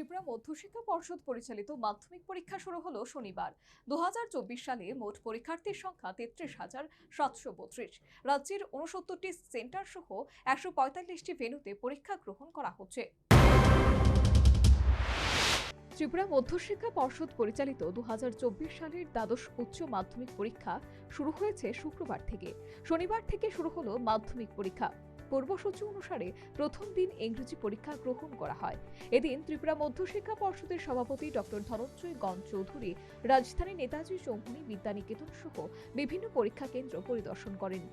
ত্রিপুরা মধ্যশিক্ষা পর্ষদ পরিচালিত মাধ্যমিক পরীক্ষা শুরু হলো শনিবার। দু সালে মোট পরীক্ষার্থীর সংখ্যা তেত্রিশ হাজার সাতশো বত্রিশ। রাজ্যের উনসত্তরটি সেন্টার সহ একশো পঁয়তাল্লিশটি ভেন্যুতে পরীক্ষা গ্রহণ করা হচ্ছে। ত্রিপুরা মধ্যশিক্ষা পর্ষদ পরিচালিত দু হাজার চব্বিশ সালের দ্বাদশ উচ্চ মাধ্যমিক পরীক্ষা শুরু হয়েছে শুক্রবার থেকে। শনিবার থেকে শুরু হলো মাধ্যমিক পরীক্ষা। পূর্বসূচি অনুসারে প্রথম দিন ইংরেজি পরীক্ষা গ্রহণ করা হয়। এদিন ত্রিপুরা মধ্যশিক্ষা পর্ষদের সভাপতি ডক্টর ধনঞ্জয় গঞ্জ চৌধুরী রাজধানী নেতাজি চৌধুরী, বিদ্যানিকেতন সহ বিভিন্ন পরীক্ষা কেন্দ্র পরিদর্শন করেন।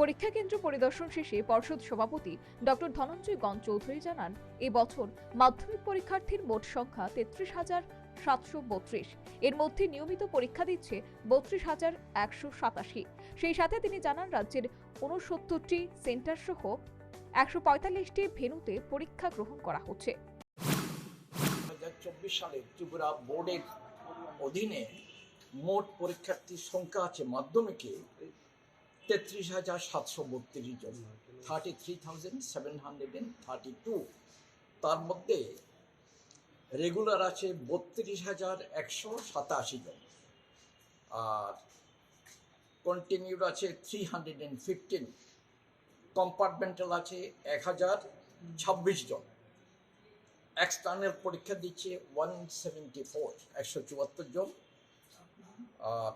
পরীক্ষা কেন্দ্র পরিদর্শন শেষে পর্ষদ সভাপতি ডক্টর ধনঞ্জয় গণ চৌধুরী জানান, এবছর মাধ্যমিক পরীক্ষার্থীর মোট সংখ্যা তেত্রিশ হাজার সাতশো বত্রিশ। এর মধ্যে নিয়মিত পরীক্ষা দিচ্ছে বত্রিশ হাজার একশো সাতাশি। সেই সাথে তিনি জানান, রাজ্যের উনসত্তরটি সেন্টার সহ একশো পঁয়তাল্লিশটি ভেনুতে পরীক্ষা গ্রহণ করা হচ্ছে। চব্বিশ সালে ত্রিপুরা বোর্ডের অধীনে মোট পরীক্ষার্থীর সংখ্যা আছে মাধ্যমিকে তেত্রিশ হাজার সাতশো বত্রিশ জন। Thirty three thousand seven hundred and thirty two তার মধ্যে রেগুলার আছে বত্রিশ হাজার একশো সাতাশি জন। আর কন্টিনিউড আছে three hundred and fifteen compartmental আছে এক হাজার ছাব্বিশ জন। এক্সটার্নাল পরীক্ষা দিচ্ছে ওয়ান সেভেন্টি ফোর একশো চুয়াত্তর জন। আর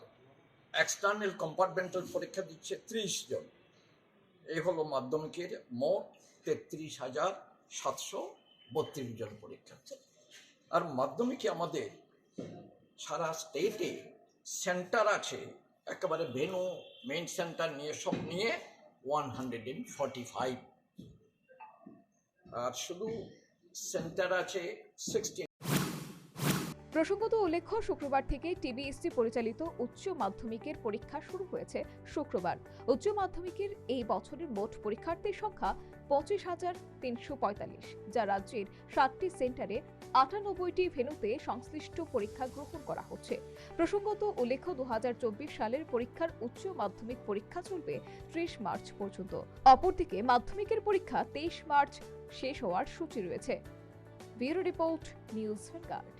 এক্সটার্নাল কম্পার্টমেন্টাল পরীক্ষা দিচ্ছে ত্রিশ জন। এই হলো মাধ্যমিকের মোট তেত্রিশ হাজার সাতশো বত্রিশ জন পরীক্ষার্থী আর মাধ্যমিকে আমাদের সারা স্টেটে সেন্টার আছে, একেবারে ভেনু মেন সেন্টার নিয়ে সব নিয়ে one hundred and forty five. আর শুধু সেন্টার আছে সিক্সটি প্রসঙ্গত উল্লেখ্য, শুক্রবার থেকে টিবিএসসি পরিচালিত উচ্চ মাধ্যমিকের পরীক্ষা শুরু হয়েছে শুক্রবার। উচ্চ মাধ্যমিকের এই বছরের মোট পরীক্ষার্থীর সংখ্যা পঁচিশ হাজার তিনশো পঁয়তাল্লিশ, যা রাজ্যের সাতটি সেন্টারে আটানব্বইটি ভেন্যুতে সংশ্লিষ্ট পরীক্ষা গ্রহণ করা হচ্ছে। প্রসঙ্গত উল্লেখ্য দু সালের পরীক্ষার উচ্চ মাধ্যমিক পরীক্ষা চলবে ত্রিশ মার্চ পর্যন্ত। অপরদিকে মাধ্যমিকের পরীক্ষা তেইশ মার্চ শেষ হওয়ার সূচি রয়েছে। Bureau report, news vanguard